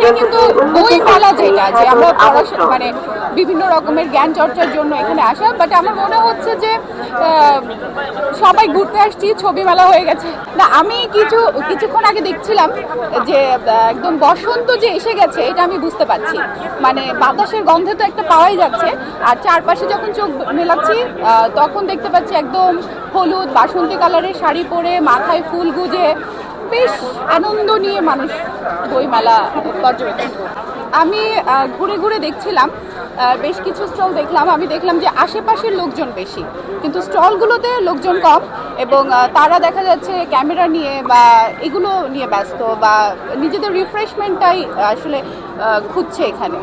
হচ্ছে কিন্তু বই মেলা যেটা যে আমরা পড়াশোনা মানে বিভিন্ন রকমের জ্ঞান চর্চার জন্য এখানে আসা বাট আমার মনে হচ্ছে যে সবাই ঘুরতে আসছি ছবি মেলা হয়ে গেছে। না আমি কিছু কিছুক্ষণ আগে দেখছিলাম যে একদম বসন্ত যে এসে গেছে এটা আমি বুঝতে পারছি। মানে বাতাসের গন্ধে তো একটা পাওয়াই যাচ্ছে আর চারপাশে যখন চোখ মেলাচ্ছি তখন দেখতে পাচ্ছি একদম হলুদ বাসন্তী কালারের শাড়ি পরে মাথায় ফুল গুজে বেশ আনন্দ নিয়ে মানুষ বইমেলা পর্যবেক্ষণ। আমি ঘুরে ঘুরে দেখছিলাম বেশ কিছু স্টল দেখলাম আমি দেখলাম যে আশেপাশের লোকজন বেশি, কিন্তু স্টলগুলোতে লোকজন কম এবং তারা দেখা যাচ্ছে ক্যামেরা নিয়ে বা এগুলো নিয়ে ব্যস্ত বা নিজেদের রিফ্রেশমেন্টটাই আসলে খুঁজছে এখানে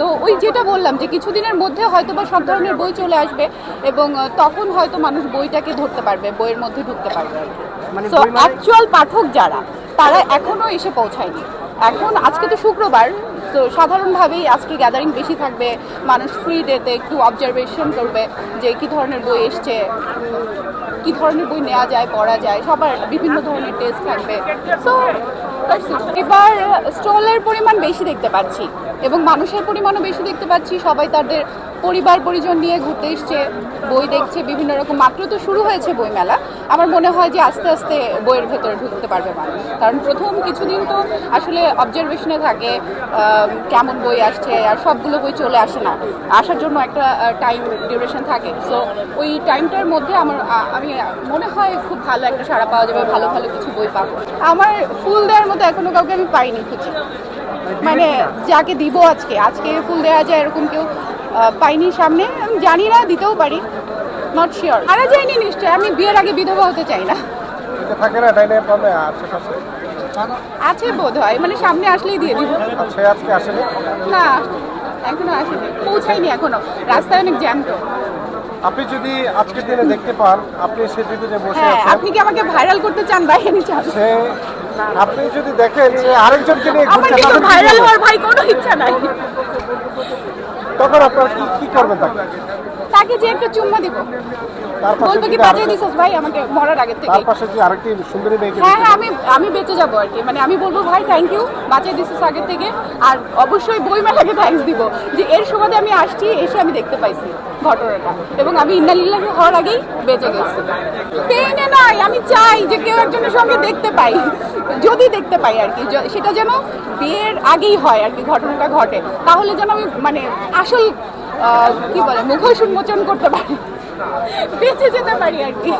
তো ওই যেটা বললাম যে কিছুদিনের মধ্যে হয়তো বা সব ধরনের বই চলে আসবে এবং তখন হয়তো মানুষ বইটাকে ধরতে পারবে বইয়ের মধ্যে ঢুকতে পারবে। মানে তো মানে- অ্যাকচুয়াল পাঠক যারা তারা এখনও এসে পৌঁছায়নি। এখন আজকে তো শুক্রবার তো সাধারণভাবেই আজকে গ্যাদারিং বেশি থাকবে মানুষ ফ্রি ডেতে একটু অবজারভেশন করবে যে কি ধরনের বই এসছে কি ধরনের বই নেওয়া যায় পড়া যায় সবার বিভিন্ন ধরনের টেস্ট থাকবে। সো এবার স্টলের পরিমাণ বেশি দেখতে পাচ্ছি এবং মানুষের পরিমাণও বেশি দেখতে পাচ্ছি। সবাই তাদের পরিবার পরিজন নিয়ে ঘুরতে এসছে, বই দেখছে, বিভিন্ন রকম। মাত্র তো শুরু হয়েছে বইমেলা। আমার মনে হয় যে আস্তে আস্তে বইয়ের ভেতরে ঢুকতে পারবে মানুষ। কারণ প্রথম কিছুদিন তো আসলে অবজারভেশনে থাকে কেমন বই আসছে, আর সবগুলো বই চলে আসে না। আসার জন্য একটা টাইম ডিউরেশন থাকে। সো ওই টাইমটার মধ্যে আমার আমি মনে হয় খুব ভালো একটা সাড়া পাওয়া যাবে, ভালো ভালো কিছু বই পাবো। আমার ফুল দেওয়ার মতো এখনও কাউকে আমি পাইনি খুঁজে। মানে যাকে দিব আজকে আজকে ফুল দেওয়া যায় এরকম কেউ পাইনি সামনে। আমি জানি না দিতেও পারি। নট শিওর আরা যায়নি নিশ্চয় আমি বিয়ের আগে বিধবা হতে চাই না। থাকে না ডাইনে পাবে আশেপাশে আছে। বোধ হয় মানে সামনে আসলেই দিয়ে দিব। আচ্ছা আজকে আসেনি? না এখনও আসেনি। পৌঁছাইনি এখনও। রাস্তায় অনেক জ্যাম তো। আপনি যদি আজকের দিনে দেখতে পান আপনি সে যে বসে হ্যাঁ আছেন আপনি কি আমাকে ভাইরাল করতে চান ভাই আমি চান সে আপনি যদি দেখেন যে আরেকজনকে নিয়ে কিন্তু ভাইরাল হওয়ার ভাই কোনো ইচ্ছা নাই। তখন আপনারা কি কি করবেন তাকে? তাকে যে একটা চুম্মা দিব। বলব কি যদি বাঁচিয়ে দিছিস ভাই আমাকে মরার আগে থেকে। তার পাশে যে আরেকটি সুন্দরী মেয়েকে হ্যাঁ দেখতে হ্যাঁ আমি আমি বেঁচে যাব আর কি। মানে আমি বলব ভাই থ্যাংক ইউ বাঁচিয়ে দিছিস আগে থেকে। আর অবশ্যই বই মেলাকে থ্যাঙ্কস দিব যে এর সুবাদে আমি আসছি এসে আমি দেখতে পাইছি ঘটনাটা। এবং আমি ইন্নালিল্লাহি হওয়ার আগেই বেঁচে গেছি। পেইনে নাই আমি চাই যে কেউ একজনের সঙ্গে দেখতে পাই। যদি দেখতে পাই আর কি সেটা যেন বিয়ের আগেই হয় আর কি ঘটনাটা ঘটে। তাহলে যেন আমি মানে আসল কি বলে মুঘল উন্মোচন করতে পারি? বেঁচে যেতে পারি আর কি।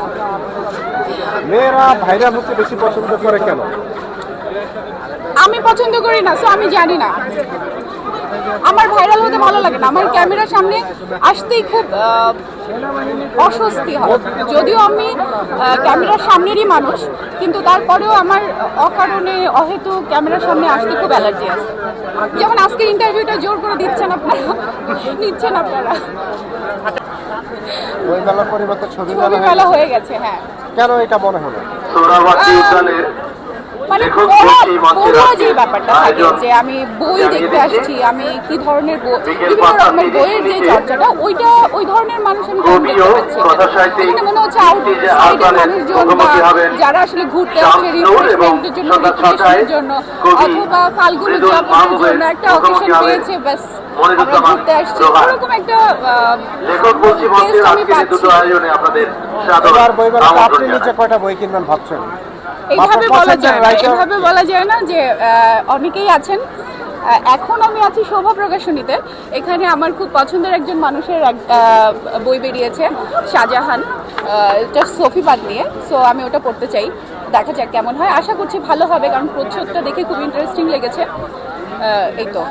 মেয়েরা ভাইরা হতে বেশি পছন্দ করে কেন? আমি পছন্দ করি না সো আমি জানি না। আমার ভাইরাল হতে ভালো লাগে না। আমার ক্যামেরার সামনে আসতেই খুব অস্বস্তি হয়। যদিও আমি ক্যামেরার সামনেরই মানুষ কিন্তু তারপরেও আমার অকারণে অহেতু ক্যামেরার সামনে আসতে খুব অ্যালার্জি আছে। যেমন আজকে ইন্টারভিউটা জোর করে দিচ্ছেন আপনারা। নিচ্ছেন আপনারা। বই মেলার পরিবর্তে ছবি মেলা হয়ে গেছে। হ্যাঁ কেন এটা মনে হলো? আহ, উদ্যানের মানে যে ব্যাপারটা থাকে যে আমি বই দেখতে আসছি আমি কি ধরনের বিভিন্ন রকমের বইয়ের যে চর্চাটা ওইটা ওই ধরনের মানুষ আমি কম দেখতে পাচ্ছি এখানে মনে হচ্ছে আউটসাইডের মানুষজন বা যারা আসলে ঘুরতে আসছে রিফ্রেশমেন্টের জন্য রিফ্রেশমেন্টের জন্য অথবা ফাল্গুন মৃদুল উদযাপনের জন্য একটা অকেশন পেয়েছে ব্যাস আমরা ঘুরতে আসছি জোহার। একটা লেখক গোষ্ঠী মঞ্চের taste আমি আজকের এই দুটো আয়োজনে আপনাদের সাদর এবার বই মেলাতে আমন্ত্রণ আপনি। নিচে কয়টা বই কিনবেন ভাবছেন এইভাবে বলা যায় না এইভাবে বলা যায় না যে অনেকেই আছেন। এখন আমি আছি শোভা প্রকাশনীতে। এখানে আমার খুব পছন্দের একজন মানুষের এক- বই বেরিয়েছে শাহজাহান। এটা সফিবাদ নিয়ে সো আমি ওটা পড়তে চাই। দেখা যাক কেমন হয়। আশা করছি ভালো হবে কারণ প্রচ্ছদটা দেখে খুব ইন্টারেস্টিং লেগেছে। এই তো।